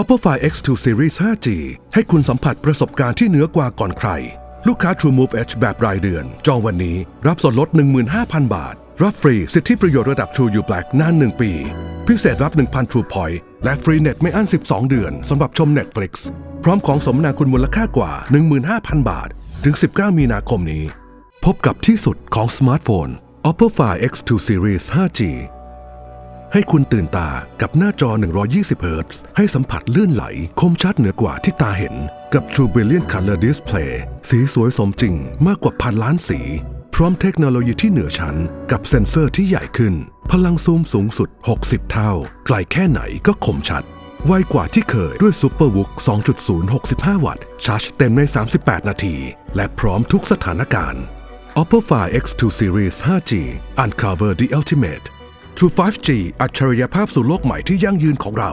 Oppo Find X2 Series 5G ให้คุณสัมผัสประสบการณ์ที่เหนือกว่าก่อนใคร ลูกค้า TrueMove Edge แบบรายเดือน จองวันนี้รับส่วนลด 15,000 บาท รับฟรีสิทธิประโยชน์ระดับ True U Black นาน 1 ปี พิเศษรับ 1,000 True Point และฟรีเน็ตไม่อั้น 12 เดือนสำหรับชม Netflix พร้อมของสมนาคุณมูลค่ากว่า 15,000 บาท ถึง 19 มีนาคมนี้ พบกับที่สุดของสมาร์ทโฟน Oppo Find X2 Series 5G ให้คุณตื่นตากับหน้าจอ 120เฮิรตซ์ให้สัมผัสลื่นไหล คมชัดเหนือกว่าที่ตาเห็น กับ True Brilliant Color Display สีสวยสมจริงมากกว่าพันล้านสี พร้อมเทคโนโลยีที่เหนือชั้น กับเซ็นเซอร์ที่ใหญ่ขึ้น พลังซูมสูงสุด 60 เท่า ไกลแค่ไหนก็คมชัด ไวกว่าที่เคยด้วย SuperVOOC 2.0 65 วัตต์ ชาร์จเต็มใน 38 นาที และพร้อมทุกสถานการณ์ Oppo Find X2 Series 5G Uncover the Ultimate True 5G อัจฉริยภาพสู่โลกใหม่ที่ยั่งยืนของเรา